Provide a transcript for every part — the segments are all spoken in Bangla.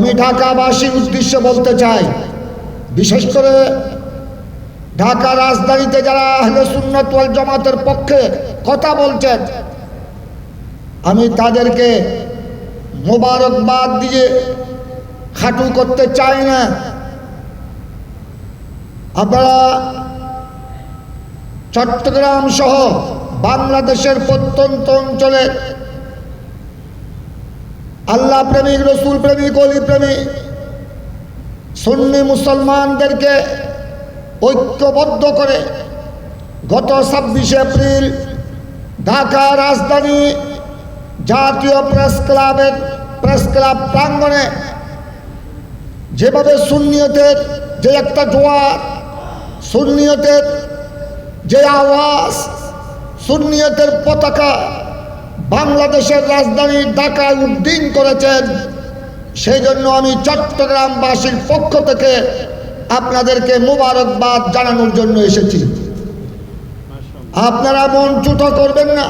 আমি ঢাকাবাসীর উদ্দেশ্য বলতে চাই, বিশেষ করে ঢাকা রাজধানীতে যারা আহলে সুন্নত ওয়াল জামাতের পক্ষে কথা বলছেন, আমি তাদেরকে মোবারকবাদ দিয়ে খাটু করতে চাই না। আপনারা চট্টগ্রাম সহ বাংলাদেশের প্রত্যন্ত অঞ্চলে আল্লাহ প্রেমিক, রসুল প্রেমিক, অলি প্রেমিক, সুন্নি মুসলমানদেরকে ঐক্যবদ্ধ করে গত ছাব্বিশে এপ্রিল ঢাকা রাজধানী জাতীয় প্রেস ক্লাবের, প্রেস ক্লাব প্রাঙ্গণে যেভাবে সুন্নিয়তের যে একটা জোয়ার, সুন্নিয়তের যে আওয়াজ, সুন্নিয়তের পতাকা বাংলাদেশের রাজধানী ঢাকায় উদ্দিন করেছেন। সেই জন্য আমি চট্টগ্রামবাসীর পক্ষ থেকে আপনাদেরকে মোবারকবাদ জানানোর জন্য এসেছি। আপনারা মন চুটো করবেন না।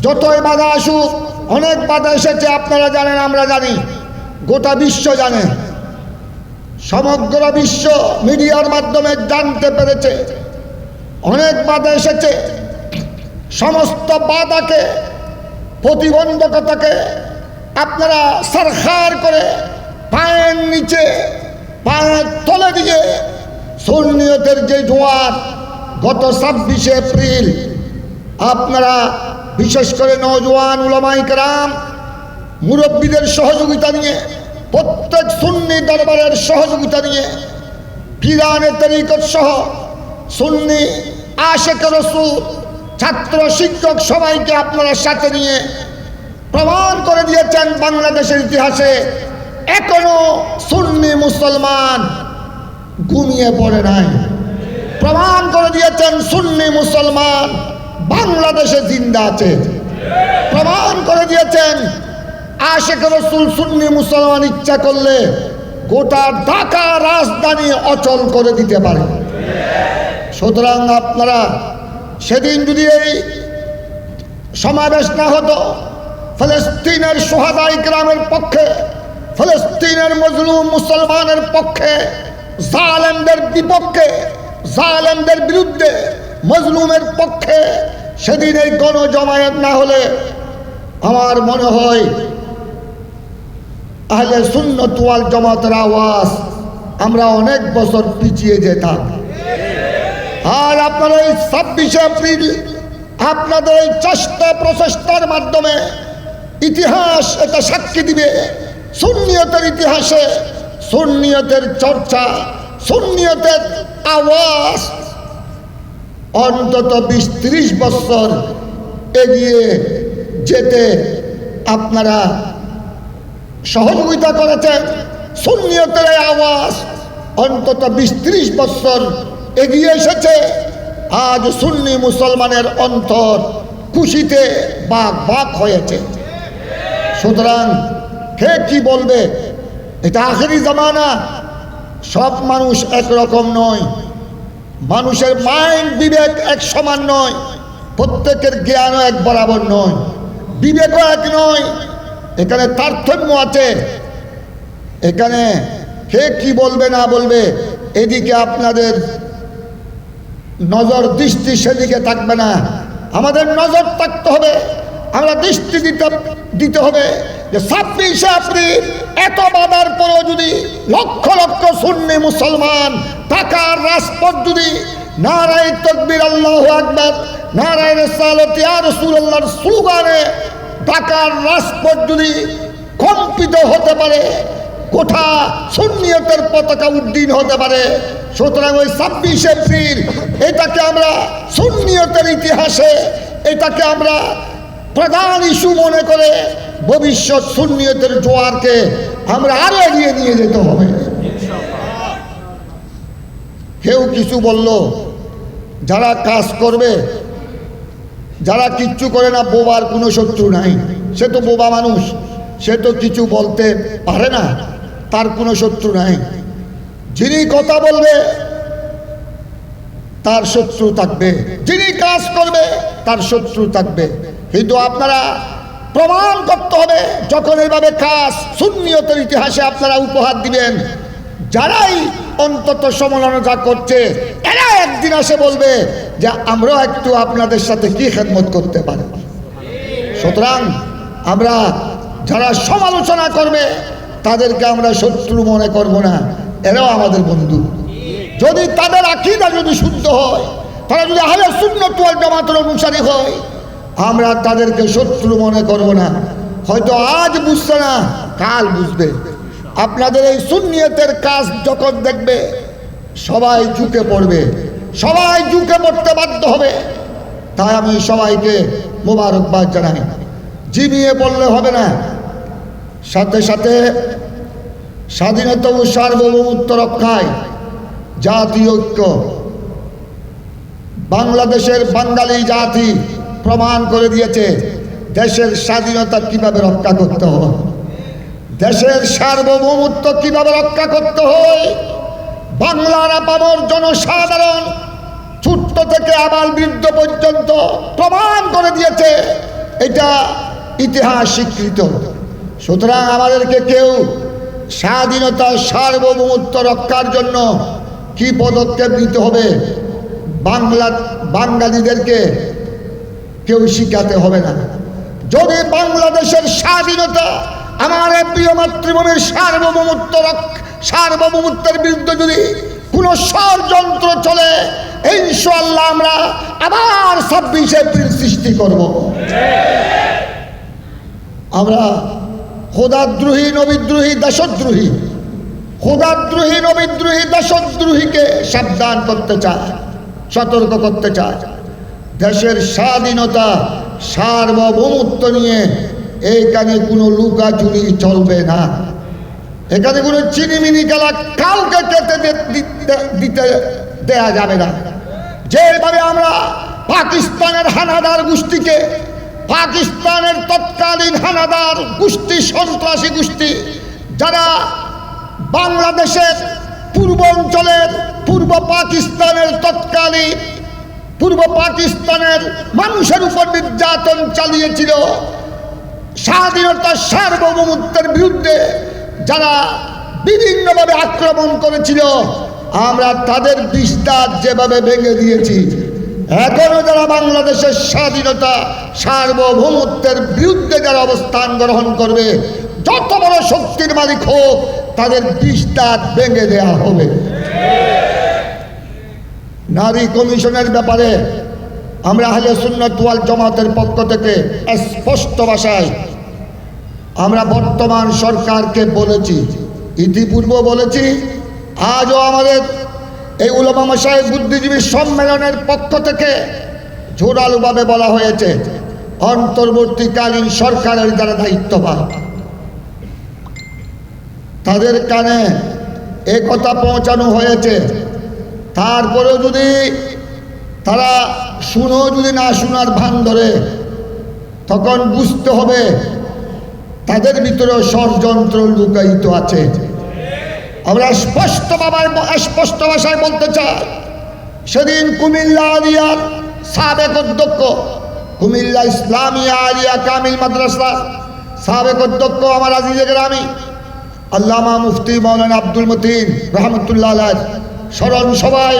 যতই বাধা আসুক, অনেক বাধা এসেছে, আপনারা জানেন, আমরা জানি। গোটা বিশ্ব জানে। সমগ্র বিশ্ব মিডিয়ার মাধ্যমে জানতে পেরেছে। অনেক বাধা এসেছে। সমস্ত বাধাকে প্রতিবন্ধকতাকে আপনারা সরকার করে পায়ের নিচে, পায়ের তলে দিয়ে সুন্নিয়তের যে জোয়ার গত ছাব্বিশে এপ্রিল, আপনারা বিশেষ করে নজওয়ান উলামাই কেরাম, মুরব্বীদের সহযোগিতা নিয়ে, প্রত্যেক সুন্নি দরবারের সহযোগিতা নিয়ে পিরানের তরিকত সহ সুন্নি আশেক রসুল ছাত্র শিক্ষক সবাইকে আপনারা সাথে নিয়ে প্রমাণ করে দিয়েছেন বাংলাদেশের ইতিহাসে এখনও সুন্নি মুসলমান ঘুমিয়ে পড়ে নাই। প্রমাণ করে দিয়েছেন সুন্নি মুসলমান বাংলাদেশে জিন্দা আছে। প্রমাণ করে দিয়েছেন আশেখ রসুল সুন্নি মুসলমান ইচ্ছা করলে গোটা ঢাকা রাজধানী অচল করে দিতে পারে। সুতরাং আপনারা সেদিন যদি এই সমাবেশ না হতো, ফলস্তিনের সোহাদাই গ্রামের পক্ষে, ফলস্তিনের মজলুম মুসলমানের পক্ষে, জালেমদের বিপক্ষে, জালেমদের বিরুদ্ধে মজলুমের পক্ষে, সেদিন এই গণজমায়েত না হলে আমার মনে হয় আহলে সুন্নতুয়াল জমাতের আওয়াজ আমরা অনেক বছর পিছিয়ে যেতাম। আর আপনারা এই ছাব্বিশে এপ্রিল, আপনাদের এই চেষ্টা প্রচেষ্টার মাধ্যমে ইতিহাস এটা সাক্ষী দিবে। সুন্নিয়তের ইতিহাসে সুন্নিয়তের চর্চা, সুন্নিয়তের আওয়াজ। অন্তত বিশ ত্রিশ বছর এগিয়ে যেতে আপনারা সহযোগিতা করেছেন। সুন্নিয়তের আওয়াজ অন্তত বিশ ত্রিশ বছর এগিয়ে এসেছে। আজ সুন্নি মুসলমানের অন্তর খুশিতে বাঘ বাঘ হয়েছে। সুতরাং কে কি বলবে? এটা আখেরি জামানা। সব মানুষ একরকম নয়। মানুষের মাইন্ড বিবেক এক সমান নয়। প্রত্যেকের জ্ঞানও এক বরাবর নয়। বিবেকও এক নয়। এখানে তারতম্য আছে। এখানে কে কি বলবে না বলবে? এদিকে আপনাদের নজর দৃষ্টি সেদিকে থাকবে না। আমাদের নজর থাকতে হবে। আমরা দৃষ্টি দিতে দিতে হবে যে ছাব্বিশে এপ্রিল এত বাধার পরেও যদি লক্ষ লক্ষ সুন্নি মুসলমান টাকার রাজপথ যদি নারায় তকবির আল্লাহ আকবর, নারায় রেসালতি আর রসুল্লাহর স্লোগানে ঢাকার রাজপথ যদি কম্পিত হতে পারে কোঠা সুন্নিয়তের পতাকা উড্ডীন হতে পারে? সুতরাং ওই ছাব্বিশ এপ্রিল, এটাকে আমরা সুন্নিয়তের ইতিহাসে, এটাকে আমরা প্রধান ইস্যু মনে করে ভবিষ্যৎ সুন্নিয়তের জোয়ারকে আমরা আরও এগিয়ে নিয়ে যেতে হবে। কেউ কিছু বলল, যারা কাজ করবে, যারা কিচ্ছু করে না, বোবার কোনো শত্রু নাই। সে তো বোবা মানুষ, সে তো কিছু বলতে পারে না। তার কোনো শত্রু নাই। যিনি কথা বলবে, তার শত্রু থাকবে। যিনি কাজ করবে, তার শত্রু থাকবে। কিন্তু আপনারা প্রমাণ করতে হবে, যখন এইভাবে কাজ সুন্নিয়তের ইতিহাসে আপনারা উপহার দিবেন, যারাই অন্তত সমালোচনা করছে, এরা একদিন আসে বলবে যে, আমরাও একটু আপনাদের সাথে কি খেদমত করতে পারি? সুতরাং আমরা যারা সমালোচনা করবে তাদেরকে আমরা শত্রু মনে করব না। এরাও আমাদের বন্ধু। যদি তাদের আকিদা যদি শুদ্ধ হয়, তারা যদি আহলে সুন্নত ওয়াল জামাতের অনুসারী হয়, আমরা তাদেরকে শত্রু মনে করব না। হয়তো আজ বুঝছে না, কাল বুঝবে। আপনাদের এই সুন্নিয়তের কাজ যখন দেখবে, সবাই ঝুঁকে পড়বে। সবাই ঝুঁকে পড়তে বাধ্য হবে। তাই আমি সবাইকে মোবারকবাদ জানাই। জিমিয়ে বললে হবে না। সাথে সাথে স্বাধীনতা ও সার্বভৌমত্ব রক্ষায় জাতীয় ঐক্য, বাংলাদেশের বাঙালি জাতি প্রমাণ করে দিয়েছে দেশের স্বাধীনতা কীভাবে রক্ষা করতে হয়, দেশের সার্বভৌমত্ব কীভাবে রক্ষা করতে হয়, বাংলার আপামর জনসাধারণ ছোট্ট থেকে আবার বৃদ্ধ পর্যন্ত প্রমাণ করে দিয়েছে, এটা ইতিহাস স্বীকৃত। সুতরাং আমাদেরকে কেউ স্বাধীনতা সার্বভৌমত্ব রক্ষার জন্য কি পদক্ষেপ নিতে হবে? বাংলা, বাঙালিদেরকে কেউ শিখাতে হবে না। যদি বাংলাদেশের স্বাধীনতা আমার প্রিয় মাতৃভূমির সার্বভৌমত্ব সার্বভৌমত্বের বিরুদ্ধে যদি কোনো ষড়যন্ত্র চলে ইনশাল্লাহ আমরা আবার ছাব্বিশে এপ্রিল সৃষ্টি করব। আমরা খোদাদ্রোহী, নবিদ্রোহী দেশদ্রোহী খোদাদ্রোহী, নবিদ্রোহী দেশদ্রোহীকে সাবধান করতে চায়, সতর্ক করতে চায়। দেশের স্বাধীনতা সার্বভৌমত্ব নিয়ে এইখানে কোনো লুকাচুরি চলবে না। এখানে কোনো চিনিমিনি খেলা কাউকে কেটে দিতে দেয়া যাবে না। যেভাবে আমরা পাকিস্তানের হানাদার গোষ্ঠীকে পাকিস্তানের তৎকালীন হানাদার গোষ্ঠী, সন্ত্রাসী গোষ্ঠী, যারা বাংলাদেশের পূর্ব অঞ্চলের, পূর্ব পাকিস্তানের তৎকালীন পূর্ব পাকিস্তানের মানুষের উপর নির্যাতন চালিয়েছিল স্বাধীনতার সার্বভৌমত্বের বিরুদ্ধে যারা বিভিন্নভাবে আক্রমণ করেছিল, আমরা তাদের বিস্তার যেভাবে ভেঙে দিয়েছি। এখনও যারা বাংলাদেশের স্বাধীনতা সার্বভৌমত্বের বিরুদ্ধে যারা অবস্থান গ্রহণ করবে, যত বড় শক্তির মালিক হোক, তাদের বিস্তার ভেঙে দেয়া হবে। নারী কমিশনের ব্যাপারে আমরা আহলে সুন্নত ওয়াল জামাতের পক্ষ থেকে স্পষ্ট ভাষায় আমরা বর্তমান সরকারকে বলেছি ইতিপূর্ব বলেছি, আজও আমাদের এই উলমা মশাই বুদ্ধিজীবী সম্মেলনের পক্ষ থেকে জোরালোভাবে বলা হয়েছে, অন্তর্বর্তীকালীন সরকারের যারা দায়িত্ববান, তাদের কানে এ কথা পৌঁছানো হয়েছে। তারপরেও যদি তারা শুনো, যদি না শোনার ভান ধরে, তখন বুঝতে হবে তাদের ভিতরে ষড়যন্ত্র লুকায়িত আছে। আমরা স্পষ্ট বাবায় স্পষ্ট ভাষায় বলতে চাই। সেদিন কুমিল্লা আলিয়ার সাবেক অধ্যক্ষ, কুমিল্লা ইসলামিয়া আলিয়া কামিল মাদ্রাসা সাবেক অধ্যক্ষ আমার আজিজের গ্রামী, আল্লামা মুফতি মৌলানা আব্দুল মতিন রহমতুল্লাহ আলাহ স্মরণ সবাই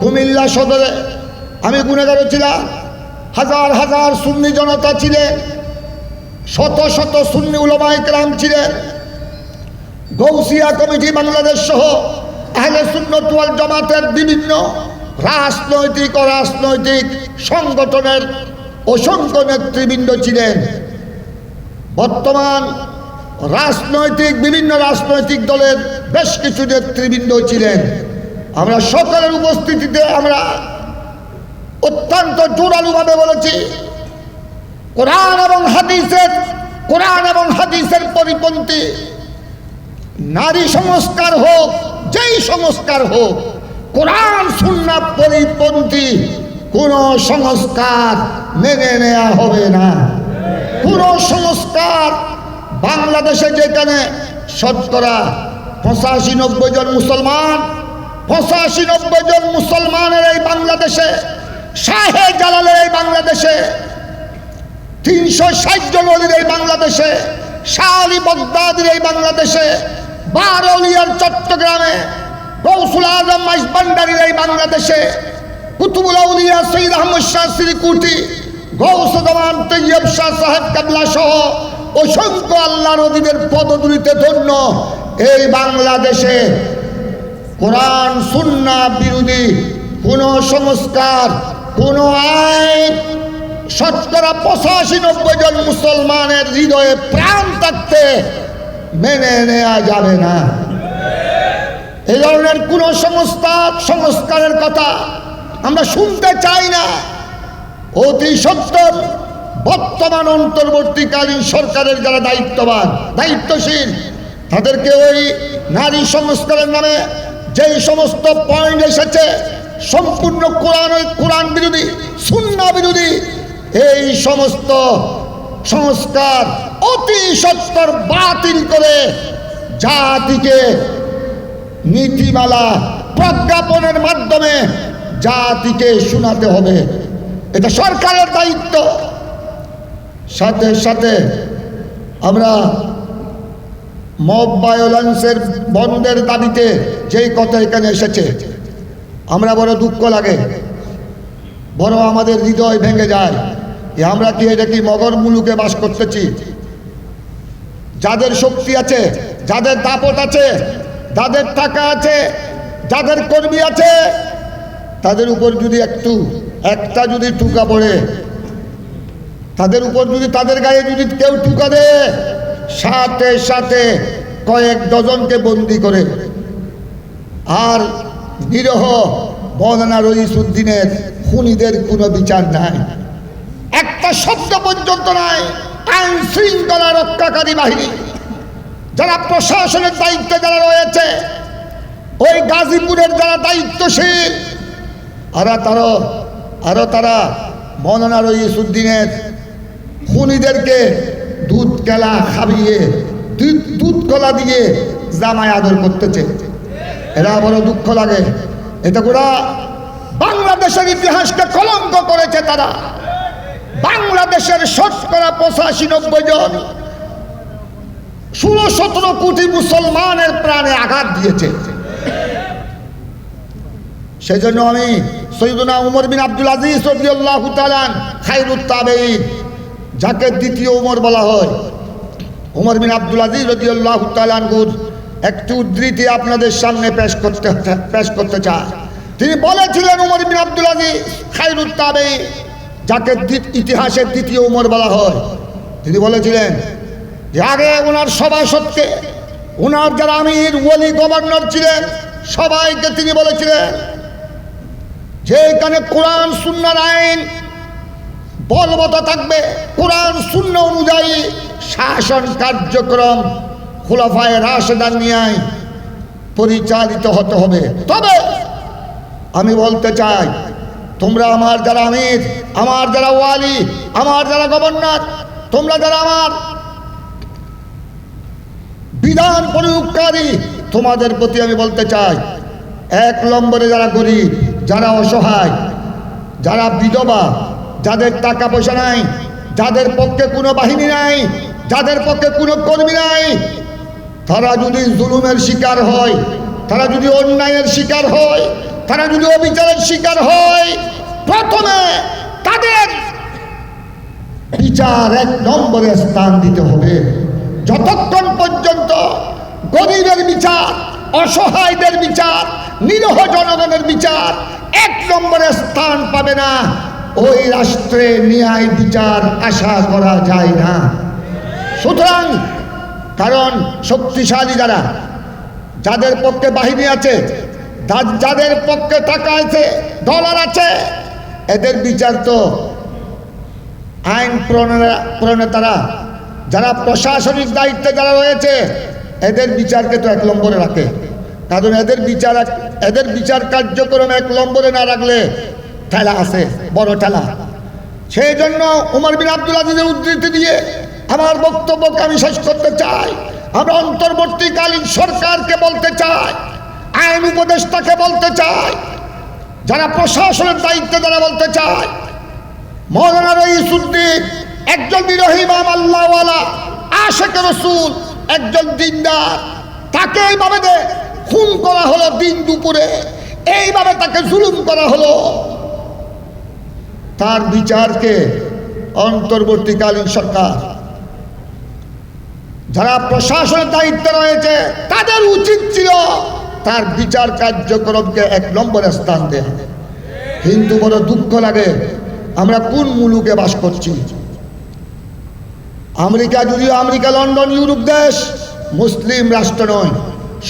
কুমিল্লা সদরে আমি গুণাগারও ছিলাম। হাজার হাজার সুন্নি জনতা ছিলেন শত শত সুন্নি উলমায় কেরাম ছিলেন। গৌসিয়া কমিটি বাংলাদেশ সহ আহলে সুন্নত ওয়াল জামাতের বিভিন্ন রাজনৈতিক, অরাজনৈতিক সংগঠনের অসংখ্য নেতৃবৃন্দ ছিলেন। বর্তমান রাজনৈতিক, বিভিন্ন রাজনৈতিক দলের বেশ কিছু নেতৃবৃন্দ ছিলেন। আমরা সকলের উপস্থিতিতে আমরা অত্যন্ত জোরালোভাবে বলেছি, কোরআন এবং হাদিসের, কোরআন এবং হাদিসের পরিপন্থী নারী সংস্কার হোক, যেই সংস্কার হোক, কোরআন সুন্না পরিপন্থী, কোন সংস্কার মেনে নেওয়া হবে না। কোন সংস্কার বাংলাদেশে যেখানে শতকরা পঁচাশি নব্বই জন মুসলমান, পঁচাশি নব্বই জন মুসলমানের এই বাংলাদেশে, শাহে জালালের এই বাংলাদেশে, তিনশো ষাট জন অলির এই বাংলাদেশে শালি বগদাদের এই বাংলাদেশে বারলিয়ার চট্টগ্রামে গৌসুল আজম মাইজবান্ডারির এই বাংলাদেশে কুতুবুল আউলিয়া সৈয়দ আহমদ শাহ শ্রীকুটি গৌস জমান তৈয়ব শাহ সাহেব কাবলা সহ অসংখ্য আল্লাহ নদীদের পদদুরিতে ধন্য এই বাংলাদেশে কোরআন, সুন্না, বিরোধী কোন সংস্কার, কোন আইন, শতকরা পঁচাশি নব্বই জন মুসলমানের হৃদয়ে প্রাণ থাকতে মেনে নেওয়া যাবে না। এই ধরনের কোন সংস্থা, সংস্কারের কথা আমরা শুনতে চাই না। অতি সত্তর বর্তমান অন্তর্বর্তীকালীন সরকারের যারা দায়িত্ববান, দায়িত্বশীল, তাদেরকে ওই নারী সংস্কারের নামে যেই সমস্ত পয়েন্ট এসেছে, সম্পূর্ণ কোরআন কোরআন বিরোধী, সুন্না বিরোধী, এই সমস্ত সংস্কার অতি সত্তর বাতিল করে জাতিকে নীতিমালা প্রজ্ঞাপনের মাধ্যমে জাতিকে শোনাতে হবে। এটা সরকারের দায়িত্ব। সাথে সাথে আমরা মব ভায়োলেন্সের বন্ধের দাবিতে যেই কথা এখানে এসেছে, আমরা বড় দুঃখ লাগে। বড় আমাদের হৃদয় ভেঙে যায়। আমরা কি এটা কি মগর মুলুকে বাস করতেছি। যাদের শক্তি আছে, যাদের দাপট আছে, যাদের টাকা আছে, যাদের কর্মী আছে, তাদের উপর যদি একটু, একটা যদি টুকা পড়ে, তাদের উপর যদি তাদের গায়ে যদি কেউ টুকা দেয় সাথে সাথে কয়েক ডজনকে বন্দি করে। আর নিরহ মৌলানা রইসুদ্দিনের খুনিদের কোনো বিচার নাই। একটা শব্দ পর্যন্ত নাই। আইন শৃঙ্খলা রক্ষাকারী বাহিনী। যারা প্রশাসনের দায়িত্বে যারা রয়েছে, ওই গাজীপুরের যারা দায়িত্বশীল, আর তারও আরও তারা মৌলানা রইসুদ্দিনের খুনিদেরকে দুধ কেলা খাবিয়ে, দুধ কলা দিয়ে জামায় আদর করতেছে। এরা বড় দুঃখ লাগে। এটা গোড়া বাংলাদেশের ইতিহাসকে কলঙ্ক করেছে তারা। বাংলাদেশের শতকরা পঁচাশি নব্বই জন ষোলো সতেরো কোটি মুসলমানের প্রাণে আঘাত দিয়েছে। সেই জন্য আমি সৈদুনা উমর বিন আব্দুল আজিজ রবিউল্লাহ তালান খাইরুত তাবেইন যাকে দ্বিতীয় উমর বলা হয়, উমর বিন আব্দুল আজিজ রবিউল্লাহ তালানগুর একটি উদ্ধৃতি আপনাদের সামনে পেশ করতে পেশ করতে চায় তিনি বলেছিলেন উমর বিন আব্দুল আজিজ খাইরুত তাবেইন যাকে ইতিহাসের দ্বিতীয় উমর বলা হয়, তিনি বলেছিলেন যে আগে ওনার সভাসদকে ওনার যারা আমির, ওলি, গভর্নর ছিলেন, সবাইকে তিনি বলেছিলেন যে এখানে কোরআন, সুন্নার আইন বলবৎ থাকবে। কোরআন শূন্য অনুযায়ী শাসন কার্যক্রম খোলাফায় রাশেদার নিয়ে পরিচালিত হতে হবে। তবে আমি বলতে চাই তোমরা আমার যারা আমির, আমার যারা ওয়ালি, আমার যারা গভর্নর, তোমরা যারা আমার বিধান প্রয়োগকারী, তোমাদের প্রতি আমি বলতে চাই, এক নম্বরে যারা গরিব, যারা অসহায়, যারা বিধবা, যাদের টাকা পয়সা নাই, যাদের পক্ষে কোনো বাহিনী নাই, যাদের পক্ষে কোনো কর্মী নাই, তারা যদি জুলুমের শিকার হয়, তারা যদি অন্যায়ের শিকার হয় তারা যদি অবিচারের শিকার হয়, প্রথমে তাদের বিচার এক নম্বরে স্থান দিতে হবে। যতক্ষণ পর্যন্ত গরিবের বিচার, অসহায়দের বিচার, নিরহ জনগণের বিচার এক নম্বরে স্থান পাবে না, ওই রাষ্ট্রে ন্যায় বিচার আশা করা যায় না। সুতরাং কারণ শক্তিশালী যারা, যাদের পক্ষে বাহিনী আছে যাদের পক্ষে টাকা আছে ডলার আছে, এদের বিচার তো আইন প্রণেতা- প্রণেতারা, যারা প্রশাসনিক দায়িত্বে যারা রয়েছে, এদের বিচারকে তো এক নম্বরে রাখে। কারণ এদের বিচার এদের বিচার কার্যক্রম এক নম্বরে না রাখলে ঠেলা আছে, বড় ঠেলা। সেই জন্য উমর বিন আব্দুল আজিজের উদ্ধৃতি দিয়ে আমার বক্তব্যকে আমি শেষ করতে চাই। আমরা অন্তর্বর্তীকালীন সরকারকে বলতে চাই আইন উপদেষ্টাকে বলতে চাই যারা প্রশাসনের দায়িত্বে যারা বলতে চায়, মৌলানা রইসুদ্দিন একজন নিরহিমাম আল্লাহওয়ালা, আশেক রসুল একজন দিনদার, তাকে এইভাবে খুন করা হলো দিন দুপুরে, এইভাবে তাকে জুলুম করা হলো। তার বিচারকে অন্তর্বর্তীকালীন সরকার, যারা প্রশাসনের দায়িত্বে রয়েছে, তাদের উচিত ছিল তার বিচার কার্যক্রমকে এক নম্বরে স্থান দেয়। হিন্দু বড় দুঃখ লাগে, আমরা কোন মুলুকে বাস করছি? আমেরিকা যদিও আমেরিকা, লন্ডন, ইউরোপ দেশ, মুসলিম রাষ্ট্র নয়,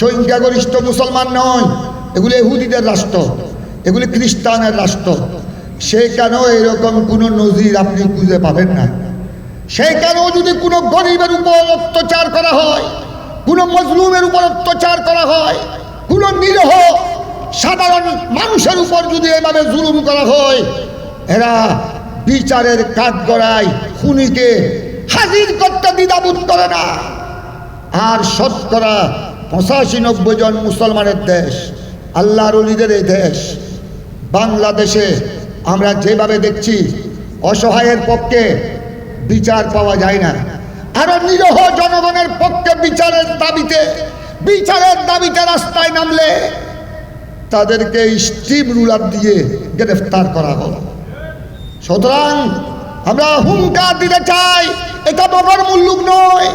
সংখ্যাগরিষ্ঠ মুসলমান নয়, এগুলি ইহুদিদের রাষ্ট্র, এগুলি খ্রিস্টানের রাষ্ট্র। সেখানেও এরকম কোনো নজির আপনি খুঁজে পাবেন না? সেইখানেও যদি কোনো গরিবের উপর অত্যাচার করা হয়, কোনো মজলুমের উপর অত্যাচার করা হয় কোনো নিরহ সাধারণ মানুষের উপর যদি এভাবে জুলুম করা হয়, এরা বিচারের কাঠ গড়ায় খুনিকে হাজির করতে দ্বিধাবোধ করে না। আর শতকরা পঁচাশি নব্বই জন মুসলমানের দেশ, আল্লাহর অলিদের এই দেশ, বাংলাদেশে আমরা যেভাবে দেখছি, অসহায়ের পক্ষে বিচার পাওয়া যায় না। আরও নিরহ জনগণের পক্ষে বিচারের দাবিতে বিচারের দাবিতে রাস্তায় নামলে তাদেরকে স্টিম রুলার দিয়ে গ্রেফতার করা হলো। সুতরাং আমরা হুঙ্কার দিতে চাই, এটা মগর মুল্লুক নয়,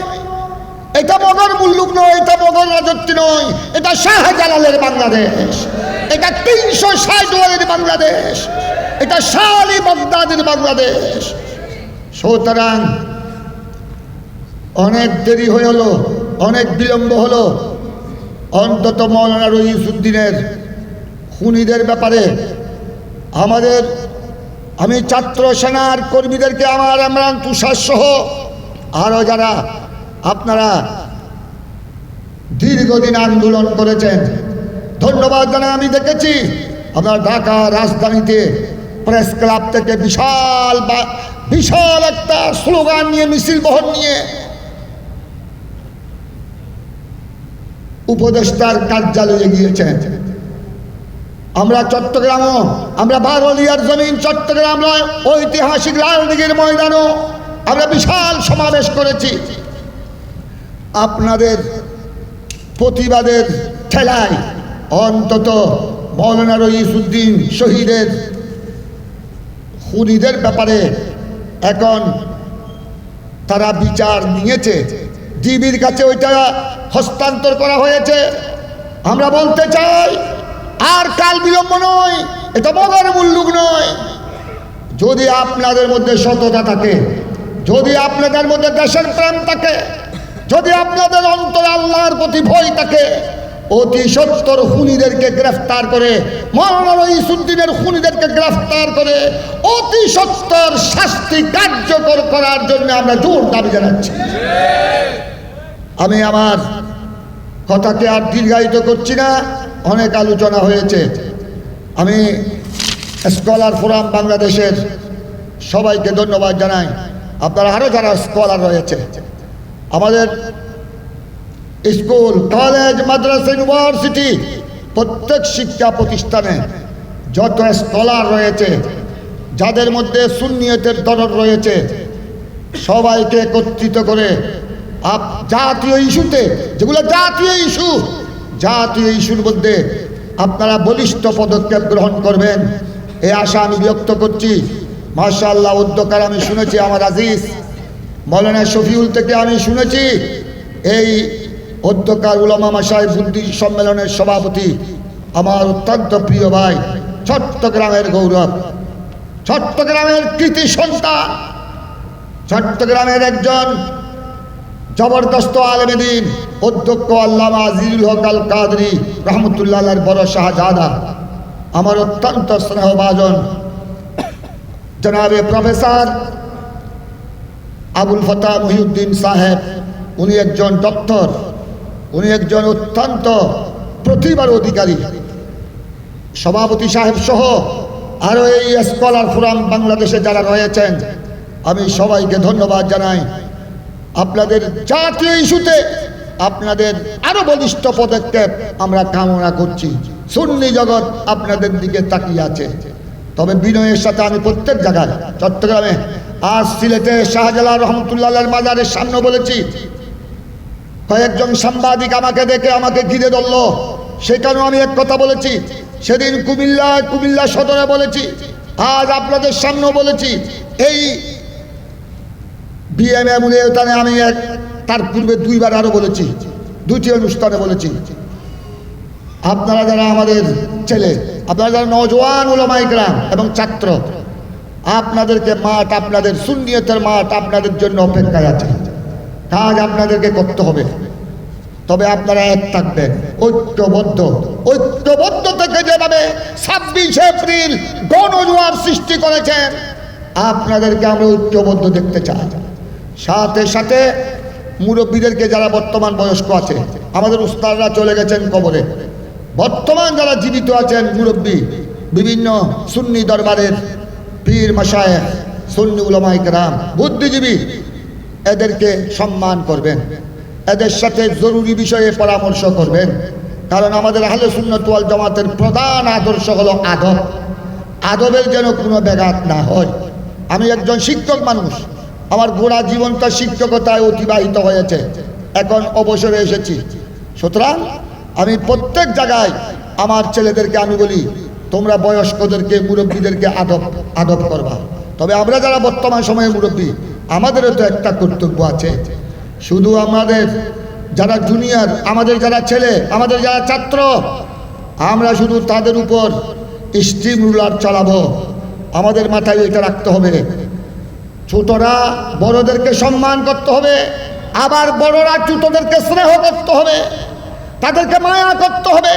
এটা মগর মুল্লুক নয়, এটা মগর রাজত্ব নয়, এটা শাহজালালের বাংলাদেশ, এটা তিনশো ষাট ওয়ারের বাংলাদেশ, এটা শালি বাগদাদের বাংলাদেশ। সুতরাং অনেক দেরি হয়ে হলো, অনেক বিলম্ব হলো অন্তত মৌলানা রহিসুদ্দিনের খুনিদের ব্যাপারে আমাদের, আমি ছাত্র সেনার কর্মীদেরকে আমার আমরা তুষার সহ আরও যারা আপনারা দীর্ঘদিন আন্দোলন করেছেন, ধন্যবাদ জানাই আমি দেখেছি আপনার ঢাকা রাজধানীতে প্রেস ক্লাব থেকে বিশাল বিশাল একটা স্লোগান নিয়ে, মিছিল বহন নিয়ে উপদেষ্টার কার্যালয়ে গিয়েছেন। আমরা চট্টগ্রামও, আমরা বারলিয়ার জমিন চট্টগ্রাম নয়, ঐতিহাসিক লালদিঘির ময়দানও আমরা বিশাল সমাবেশ করেছি। আপনাদের প্রতিবাদের ঠেলায় অন্তত মৌলানা রইসুদ্দিন শহীদের, খুনিদের ব্যাপারে এখন তারা বিচার নিয়েছে। ডিবির কাছে ওইটা হস্তান্তর করা হয়েছে। আমরা বলতে চাই, আর কাল বিলম্ব নয়, এটা মগর মুল্লুক নয়। যদি আপনাদের মধ্যে সততা থাকে, যদি আপনাদের মধ্যে দেশের প্রেম থাকে, যদি আপনাদের অন্তর আল্লাহর প্রতি ভয় থাকে অতি সত্তর খুনিদেরকে গ্রেফতার করে, মৌলানা রইসুদ্দিনের খুনিদেরকে গ্রেফতার করে, অতি সত্তর শাস্তি কার্যকর করার জন্য আমরা জোর দাবি জানাচ্ছি। আমি আমার কথাকে আর দীর্ঘায়িত করছি না, অনেক আলোচনা হয়েছে। আমি স্কলার ফোরাম বাংলাদেশের সবাইকে ধন্যবাদ জানাই। আপনারা আরও যারা স্কলার রয়েছে, আমাদের স্কুল কলেজ মাদ্রাসা ইউনিভার্সিটি প্রত্যেক শিক্ষা প্রতিষ্ঠানে যত স্কলার রয়েছে, যাদের মধ্যে সুন্নিয়তের দরদ রয়েছে, সবাইকে একত্রিত করে আপ, জাতীয় ইস্যুতে, যেগুলো জাতীয় ইস্যু, জাতীয় ইস্যুর মধ্যে আপনারা বলিষ্ঠ পদক্ষেপ গ্রহণ করবেন। এই আশা আমি ব্যক্ত করছি। মার্শাল্লাহ উদ্যোগকার আমি শুনেছি, আমার আজিজ, মৌলানা শফিউল থেকে আমি শুনেছি, এই অধ্যকার উলামা মাসায় বুদ্ধি সম্মেলনের সভাপতি আমার অত্যন্ত প্রিয় ভাই চট্টগ্রামের গৌরব। চট্টগ্রামের কৃতি সন্তান, চট্টগ্রামের একজন জবরদস্ত আলমেদিন অধ্যক্ষ আল্লামা আজিজুল হক আল কাদরি রহমতুল্লাহ বড় শাহজাদা। আমার অত্যন্ত স্নেহভাজন জনাবে প্রফেসর আবুল ফতা মহিউদ্দিন সাহেব। উনি একজন ডক্টর। একজন অত্যন্ত প্রতিভার অধিকারী। সভাপতি সাহেব সহ আরও এই স্কলার ফোরাম বাংলাদেশে যারা রয়েছেন, আমি সবাইকে ধন্যবাদ জানাই। আপনাদের জাতীয় ইস্যুতে আপনাদের আরও বলিষ্ঠ পদক্ষেপ আমরা কামনা করছি। সুন্নি জগৎ আপনাদের দিকে তাকিয়ে আছে। তবে বিনয়ের সাথে আমি প্রত্যেক জায়গায়, চট্টগ্রামে, আজ সিলেটে শাহজালাল রহমতুল্লাহ মাজারের সামনে বলেছি কয়েকজন সাংবাদিক আমাকে দেখে আমাকে ঘিরে ধরলো। সেখানেও আমি এক কথা বলেছি। সেদিন কুমিল্লা কুমিল্লা সদরে বলেছি। আজ আপনাদের সামনেও বলেছি। এই বিএমএ আমি এক, তার পূর্বে দুইবার আরও বলেছি। দুটি অনুষ্ঠানে বলেছি। আপনারা যারা আমাদের ছেলে, আপনারা যারা নজওয়ান উলামাইকরাম এবং ছাত্র, আপনাদেরকে মাঠ, আপনাদের সুন্নিয়তের মাঠ আপনাদের জন্য অপেক্ষায় আছে। কাজ আপনাদেরকে করতে হবে। তবে আপনারা এক থাকবেন। ঐক্যবদ্ধ। ঐক্যবদ্ধ থেকে যেভাবে ছাব্বিশে এপ্রিল গণজোয়ার সৃষ্টি করেছেন, আপনাদেরকে আমরা ঐক্যবদ্ধ দেখতে চাই। সাথে সাথে মুরব্বীদেরকে যারা বর্তমান বয়স্ক আছে, আমাদের উস্তাদরা চলে গেছেন কবরে। বর্তমান যারা জীবিত আছেন মুরব্বী, বিভিন্ন সুন্নি দরবারের পীর মশায় সুন্নি উলামাই কেরাম, বুদ্ধিজীবী এদেরকে সম্মান করবেন। এদের সাথে জরুরি বিষয়ে পরামর্শ করবেন। কারণ আমাদের আহলে সুন্নতুয়াল জামাতের প্রধান আদর্শ হলো আদব। আদবের যেন কোনো ব্যাঘাত না হয়। আমি একজন শিক্ষক মানুষ। আমার গোড়া জীবনটা শিক্ষকতায় অতিবাহিত হয়েছে। এখন অবসরে এসেছি। সুতরাং আমি প্রত্যেক জায়গায় আমার ছেলেদেরকে আমি বলি, তোমরা বয়স্কদেরকে, মুরব্বীদেরকে আদব আদব করবা। তবে আমরা যারা বর্তমান সময়ে মুরব্বী আমাদেরও তো একটা কর্তব্য আছে। শুধু আমাদের, যারা জুনিয়র আমাদের যারা ছেলে, আমাদের যারা ছাত্র, আমরা শুধু তাদের উপর স্টিম রুলার চালাবো। আমাদের মাথায় এটা রাখতে হবে। ছোটরা বড়দেরকে সম্মান করতে হবে, আবার বড়রা ছোটদেরকে স্নেহ করতে হবে, তাদেরকে মায়া করতে হবে।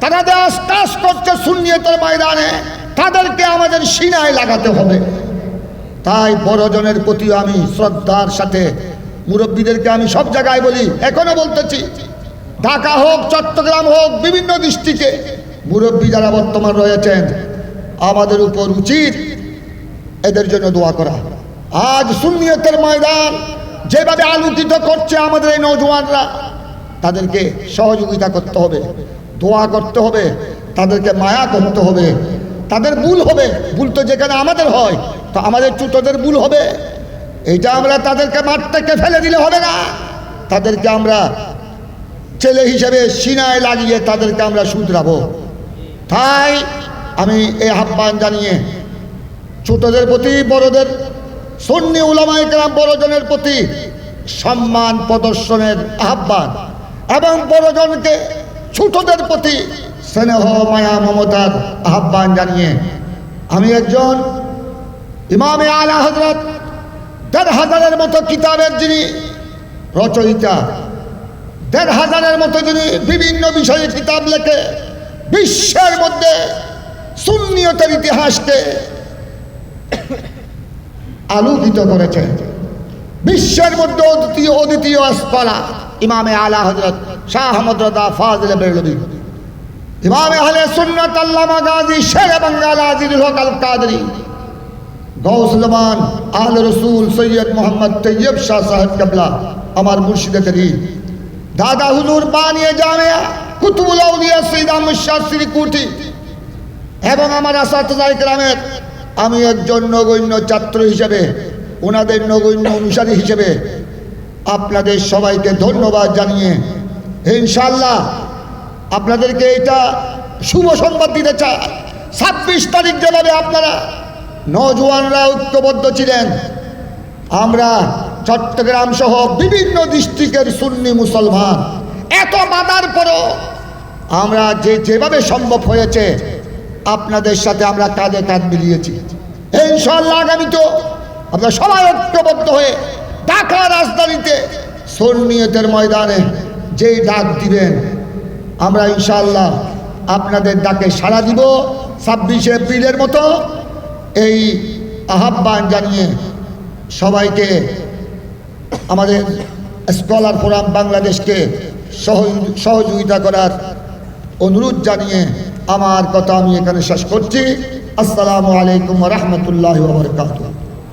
তারা দেশ কাজ করছে শূন্যতার ময়দানে, তাদেরকে আমাদের সিনায় লাগাতে হবে। তাই বড়জনের প্রতি আমি শ্রদ্ধার সাথে, মুরব্বীদেরকে আমি সব জায়গায় বলি, এখনও বলতেছি, ঢাকা হোক, চট্টগ্রাম হোক, বিভিন্ন ডিস্ট্রিক্টে মুরব্বী যারা বর্তমান রয়েছেন, আমাদের উপর উচিত এদের জন্য দোয়া করা। আজ সুন্নিয়তের ময়দান, যেভাবে আলোকিত করছে আমাদের এই নৌজওয়ানরা তাদেরকে সহযোগিতা করতে হবে, দোয়া করতে হবে, তাদেরকে মায়া করতে হবে, তাদের ভুল হবে, ভুল তো যেখানে আমাদের হয় তো আমাদের ছোটদের ভুল হবে। এটা আমরা তাদেরকে মাঠ থেকে ফেলে দিলে হবে না। তাদেরকে আমরা ছেলে হিসেবে সিনায় লাগিয়ে তাদেরকে আমরা শুধরাবো। তাই আমি এই আহ্বান জানিয়ে ছোটদের প্রতি, বড়দের, সন্নি উলামাই কেরাম বড়জনের প্রতি সম্মান প্রদর্শনের আহ্বান এবং বড়জনকে ছোটদের প্রতি স্নেহ, মায়া, মমতার আহ্বান জানিয়ে আমি একজন ইমামে আলা হজরত দেড় হাজারের মতো কিতাবের যিনি রচয়িতা, দেড় হাজারের মতো যিনি বিভিন্ন বিষয়ে কিতাব লেখে, বিশ্বের মধ্যে সুন্নিয়তের ইতিহাসকে আলোকিত করেছে। বিশ্বের মধ্যে অদ্বিতীয় অদ্বিতীয় স্কলা ইমামে আলা হজরত শাহ আহমদ ফাজল ইমামে আহলে সুন্নাত আল্লামা গাজী শের বাঙ্গাল আজিজুল হক আল কাদরি গৌসলমান আহলে রসুল সৈয়দ মোহাম্মদ তৈয়ব শাহ সাহেব কাবলা, আমার মুর্শিদে করিম দাদা হুজুর বানিয়ে জামিয়া কুতুবুল আউলিয়া সৈয়দ আহমদ এবং আমার আসাদাই গ্রামের আমি একজন নগণ্য ছাত্র হিসেবে ওনাদের নগণ্য অনুসারী হিসেবে আপনাদের সবাইকে ধন্যবাদ জানিয়ে ইনশাল্লাহ আপনাদেরকে এটা শুভ সংবাদ দিতে চাই। ছাব্বিশ তারিখ যেভাবে আপনারা নজওয়ানরা ঐক্যবদ্ধ ছিলেন। আমরা চট্টগ্রাম সহ বিভিন্ন ডিস্ট্রিক্টের সুন্নি মুসলমান। এত বাধার পরও আমরা যে যেভাবে সম্ভব হয়েছে, আপনাদের সাথে আমরা কাঁধে কাঁধ মিলিয়েছি। ইনশাল্লাহ আগামী তো আমরা সবাই ঐক্যবদ্ধ হয়ে ঢাকা রাজধানীতে সন্নিয়তের ময়দানে যেই ডাক দিবেন, আমরা ইনশাল্লাহ আপনাদের ডাকে সাড়া দিব। ছাব্বিশে এপ্রিলের মতো এই আহ্বান জানিয়ে সবাইকে আমাদের স্কলার ফোরাম বাংলাদেশকে সহ- সহযোগিতা করার অনুরোধ জানিয়ে আমার কথা আমি এখানে শেষ করছি। আসসালামু আলাইকুম রহমতুল্লাহ বরকাত